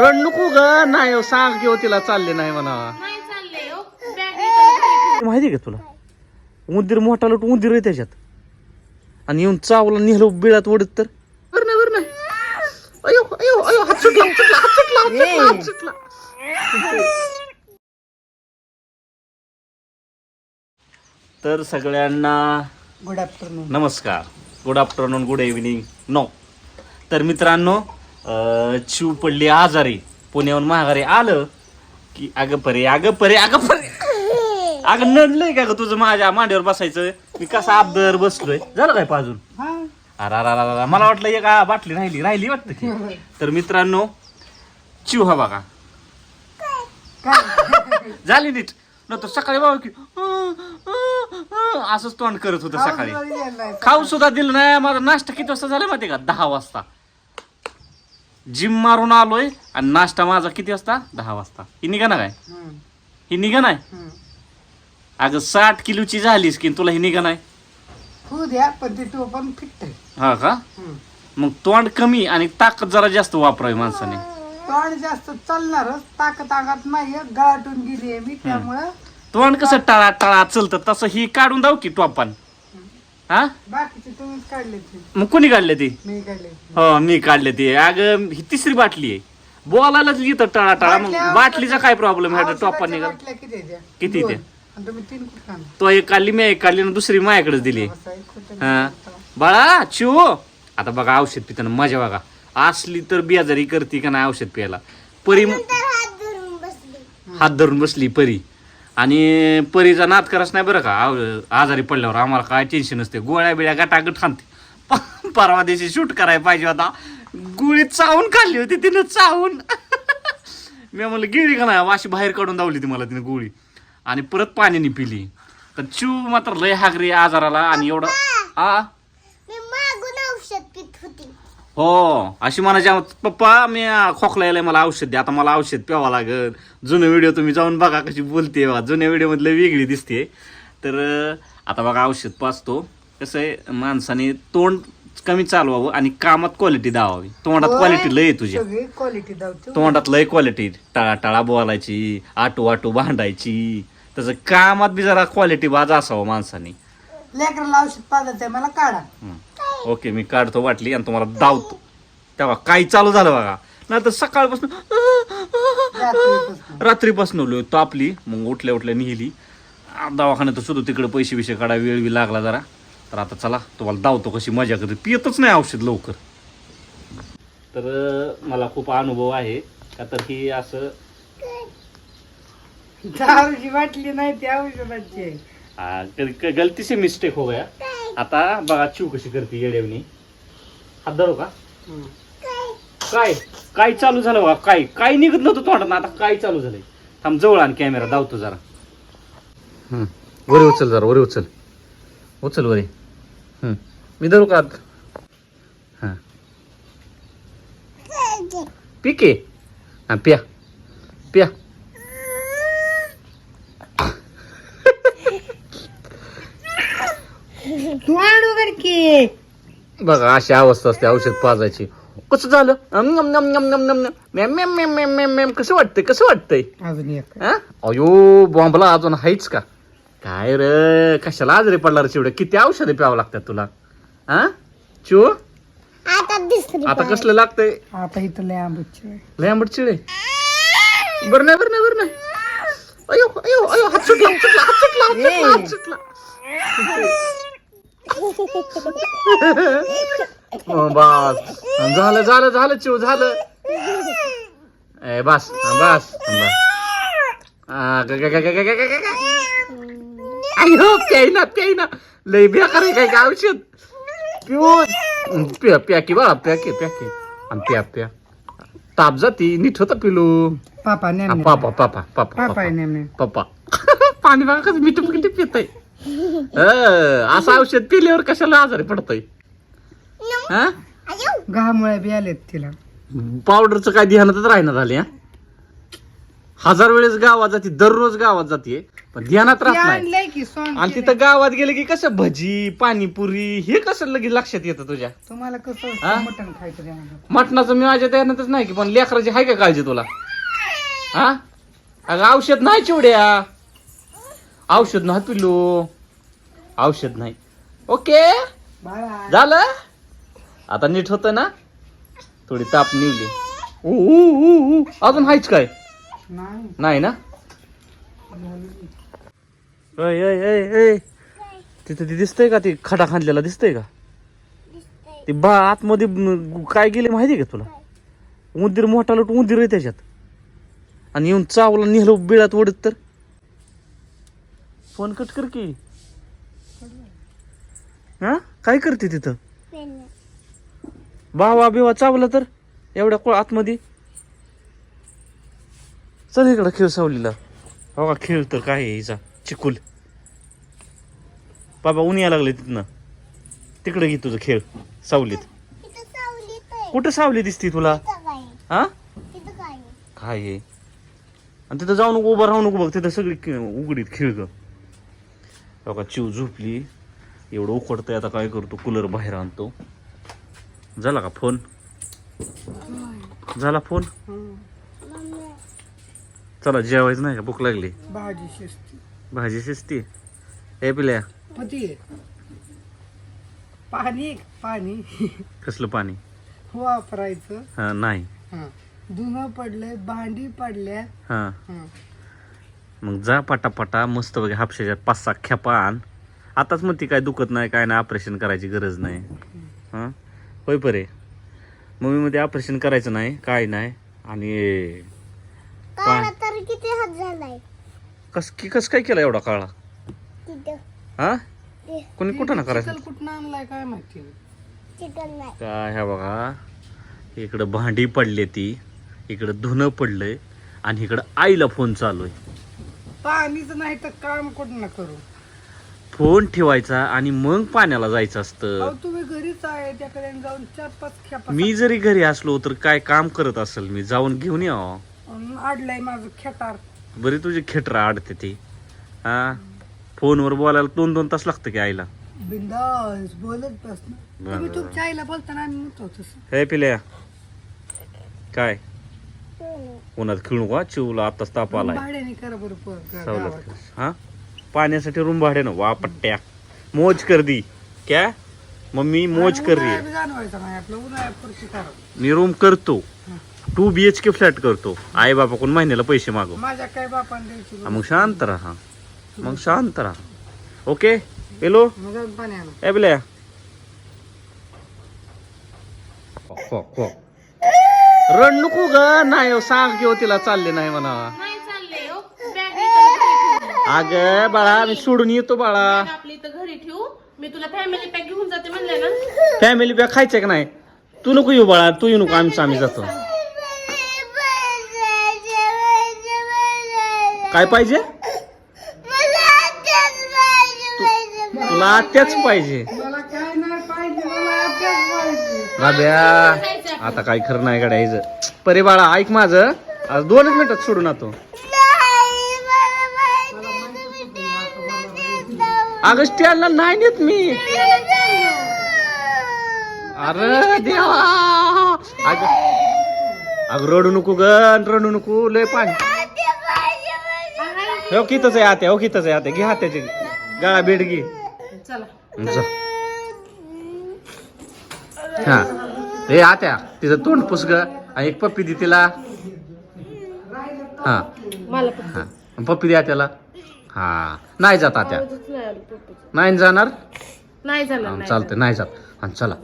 रड नको ग. नाही हो, सांग किंवा तिला चालले नाही म्हणा. नाही हो. बॅग माहिती आहे का तुला? उंदीर मोठा लोट उंदीर आहे त्याच्यात. आणि येऊन चावला निघलो बिळात ओढत तर. बर नाही बर नाही. अयो अयो अयो हात सुटला हात सुटला हात सुटला हात सुटला हात सुटला. तर सगळ्यांना गुड आफ्टरनून नमस्कार. Good afternoon good evening no तर मित्रांनो अं, चिव पडली आजारी. पुण्याहून महागारी आलं की अगं परे अगं परे अगं परे. अगं नडलंय का ग तुझं माझ्या मांडीवर बसायचं? मी कसा अबदर बसलोय. झालं काय पाजून? अरे अरे, अरे, अरे, मला वाटलं एक बाटली राहिली राहिली वाटतं की. तर मित्रांनो चिव हा बघा. झाली नीट. नंतर सकाळी बाबा की असंच तोंड करत होतं सकाळी. खाऊ सुद्धा दिलं नाही. माझा नाश्ता किती वाजता झाला माहिती का? दहा वाजता. जिम मारून आलोय आणि नाश्ता माझा किती वाजता? दहा वाजता. ही निघा ना काय ही निघा नाही अगं साठ किलोची झालीस की तुला ही निघा नाही होऊ द्या पण ते तो पण फिट आहे. हा का? मग तोंड कमी आणि ताकद जरा जास्त वापरावी माणसाने. तोंड जास्त चालणारच ताकद अंगात नाही गळाटून गेली आहे मी त्यामुळं तोंड कसं टाळा टाळा चलतं तसं ही काढून जाऊ की टोपान हा? बाकीचे तुम्हीच काढले ते. मग कोणी काढले ती? मी काढले हो मी काढले ती. अगं ही तिसरी बाटली आहे. बोलायलाच येतं टाळा टाळा मग बाटलीचा काय प्रॉब्लेम आहे? औषधाच्या निघाल किती आहे त्या? किती दोन. त्या? आणि तुम्ही तीन कुठं खाणार? तो एक काढली मी एक काढली आणि दुसरी माझ्याकडेच दिली. बसा, एक कुठं हा. खाणार? बाळा चिव आता बघा औषध पिताना मजा बघा. असली तर बियाजारी करते का नाही औषध प्यायला? परी हात धरून बसली परी. आणि परीचा नाद करायच नाही बरं का? आव- आजारी पडल्यावर आम्हाला काय टेन्शन नसते. गोळ्या बिळ्या गटागट खाणते प- परवा दिवशी शूट करायला पाहिजे होता. गोळी चावून खाल्ली होती तिनं चावून. मी म्हणलं गेली का नाही? अशी बाहेर काढून दावली ती मला तिने गोळी. आणि परत पाण्याने पिली. तर चिव मात्र लय हागरी आजाराला आणि एवढं आ? मी हो अशी म्हणायची पप्पा मी खोकला यायला मला औषध द्या आता मला औषध प्यावं लागल. जुनं व्हिडिओ तुम्ही जाऊन बघा कशी बोलते बघा. जुन्या व्हिडिओ मधलं वेगळी दिसते तर आता बघा औषध पाचतो. कसं आहे माणसाने तोंड कमी चालवावं आणि कामात क्वालिटी दावावी. तोंडात. क्वालिटी लय आहे तुझ्या सगळी क्वालिटी तोंडात लय क्वालिटी टाळा टाळा बोलायची आटू आटू भांडायची. तसं कामात बी जरा क्वालिटी बाज असावं माणसाने. लेकराला औषध पाजायचं आहे मला काढा. हं. ओके मी काढतो वाटली आणि तुम्हाला दावतो. तेव्हा काही चालू झालं बघा. नाही तर सकाळपासून रात्रीपासून. रात्रीपासून लो तापली मग उठल्या उठल्या निहिली दवाखान्यात सुद्धा तिकडे पैसे बिशे काढा वेळ बी लागला जरा. तर आता चला तुम्हाला दावतो कशी मजा करते. पियतच नाही औषध लवकर. तर मला खूप अनुभव आहे. का तर ही असं दारूची बाटली नाही ती औषधाची आहे. आ, कधी- क- गलती से मिस्टेक हो गया. आता बघा चिव कशी करते येडेवणी हात धरू का? काय? काय चालू झालं बघा? काय? काय निघत नव्हतं तोंडात आता काय चालू झालंय? थांब जवळ आण कॅमेरा धावतो जरा. हम्म. वरी उचल जरा वरी उचल. उचल वरी. मी धरू का आत? हा. पिके. हा प्या. प्या तू आण वगैरे की बघा अशी अवस्था असते औषध पाजायची. कसं झालं? अम, नम, नम, नम, नम, नम, नम. Ma'am ma'am ma'am ma'am ma'am ma'am कसं वाटतंय कसं वाटतंय? अजून एक. हा? अयो बॉम्बला अजून हायच का? काय रे कशाला आजारी पडला रे चिवडे किती औषधे प्यावं लागतात तुला? हा चिव आता दिसली आता कसलं लागतंय? आता इथं लय आंबटची आहे. लय आंबट चिडे बरं नाही बरं नाही बरं नाही. अयो अयो अयो हात सुटला हात सुटला हात सुटला हात सुटला हात सुटला. हो, बस. झालं झालं झालं चिव झालं. ए बस बस अयो प्याय ना प्याय ना. लय बिया करे काय काय औषध? पिऊन. प्या प्या की प्याके प्या की प्या की. आणि प्या प्या. ताप जाती नीट होत पिलू. पापा पापा पापा पापा पापा पाणी बघा कसं मीठ पिताय. असं औषध पिल्यावर कशाला आजारी पडतय? हा? घामुळे बी आलेत तिला. पावडरचं काय ध्यानातच राहणार झाले हा? हजार वेळेस गावात जाते दररोज गावात जाते पण ध्यानात ते राहत नाही. आणलंय की सॉंग आणि तिथं गावात गेले की कसं भजी पाणीपुरी हे कसं लगेच लक्षात येतं तुझ्या? तुम्हाला हा? कसं मटण खायचं मटणाचं मी माझ्या ध्यानातच नाही की पण लेकराची आहे का काळजी तुला? हा? अगं औषध नाही चिवड्या. औषध नाही पिलो. औषध नाही. ओके? झालं? आता नीट होत ना? थोडी ताप निवली. अजून हायच काय? नाही. नाही ना. तिथं ते दिसतंय का? ते खडा खांदलेला दिसतंय का? ते बा आतमध्ये काय गेले माहिती का तुला? उंदीर मोठा लोट उंदीर आहे त्याच्यात. आणि येऊन चावला नेहलं बिळात ओढत तर? फोन कट कर की. हा? काय करते तिथं? बावा बिवा चावला तर? एवढ्या को आतमध्ये? चल इकडं खेळ सावलीला. हो का खेळ तर काय आहे हिचा? चिकुल. बाबा ऊन यायला लागले तिथनं. तिकडे घे तुझं खेळ सावलीत. कुठं सावली दिसती तुला? हा? काय आहे? आणि तिथं जाऊ नको उभं राहू नको बघ तिथं सगळी उघडीत खिळग बघा चिव झोपली. एवढं उकडतंय आता काय करतो? कूलर बाहेर आणतो. झाला का फोन झाला फोन चला जेवायचं नाही का? भूक लागली. भाजी शिस्ती भाजी शिजती? ए पिल्या. पती पाणी पाणी. कसलं पाणी? वापरायचं. हा नाही. हा. धुणं पडलंय भांडी पडल्या हा. हा. मग जा पटापटा मस्त बघा हापशाच्यात पाच सहा खेपा आण. आताच मग ती काय दुखत नाही काय नाही ऑपरेशन करायची गरज नाही. हां? होय परे. मम्मी मध्ये ऑपरेशन करायचं नाही काय नाही. आणि काळा तर किती हात झालाय? कस की कस काय केलं एवढा काळा? तिथं. हा? ते कोणी कुठं ना करायचं? कुठं आणलाय काय माहिती? चिकन नाही. काय ह्या बघा. इकडं भांडी पडली ती इकडं धुणं पडलंय आणि इकडं आईला फोन चालू आहे. पाणीच नाही तर काम कुठं करू? फोन ठेवायचा आणि मग पाण्याला जायचं असतं. अहो तुम्ही घरीच आहे त्याकडे जाऊन चार पाच खेपा मी जरी घरी असलो तर काय काम करत असेल मी? जाऊन घेऊन यावं अन आडलंय माझं खेटार. बरी तुझी खेटरा आडते ती. हा? फोनवर बोलायला दोन दोन तास लागतं की आईला. बिंदास बोलत बस ना. तुम्ही बरं. तुमच्या आईला बोलताना आम्ही म्हणतो तसं. हे पिल्या. काय? उन्हात खेळू का चिवला आताच ताप आलाय. भाड्याने करा बरं पोर गा- सवलत. गावात. कर. हा? पाण्यासाठी रूम भाडे ना वा पट्ट्या. मोज कर दी क्या? मम्मी मोज आणि कर रही उन्हाळ्यात है बी जाणवायचं नाही आपलं उन्हाळ्यात पुरती करा मी रूम करतो. Two B H K flat करतो. आई बापा कोण महिन्याला पैसे मागव. माझ्या काय बापाने द्यायची हा, मग शांत राहा. मग शांत राहा. ओके? येलो? मग जाऊन पाणी आणा. ए पिल्या खो, खो. रड नको ग. नाही हो, सांग किंवा तिला चालले नाही म्हणा. नाही चालले हो. बॅग. अग बाळा मी सोडून येतो बाळा. बॅग आपली इथं घरी ठेवू. मी तुला फॅमिली पॅक घेऊन जाते म्हणले ना. फॅमिली पॅक खायचंय का नाही? तू नको येऊ बाळा तू येऊ नको आम्हीच आम्ही जातो. काय पाहिजे? तुला त्याच पाहिजे. मला काय नाही पाहिजे मला अभ्यास पाहिजे. बाब्या आता काय खरं नाही गडायचं परे बाळा ऐक माझं. आज दोनच मिनिटात सोडून येतो अगं स्टँडला नाही नेत मी. अरे देवा. अगं अगं रडू नको ग रडू नको लय पाणी. हो कितच आहे आत्या हो कितच आहे आत्या. घे हात्याची गळा बेड घे. हा. हे आत्या तिचं तोंड पुस ग आणि एक पप्पी दे तिला. हा. मला पण. हा. पप्पी द्या त्याला. हा. नाही जात आत्या. नाही आलं पप्पूचं. नाही जाणार? नाही झालं नाही चालतंय नाही जात. हा चला.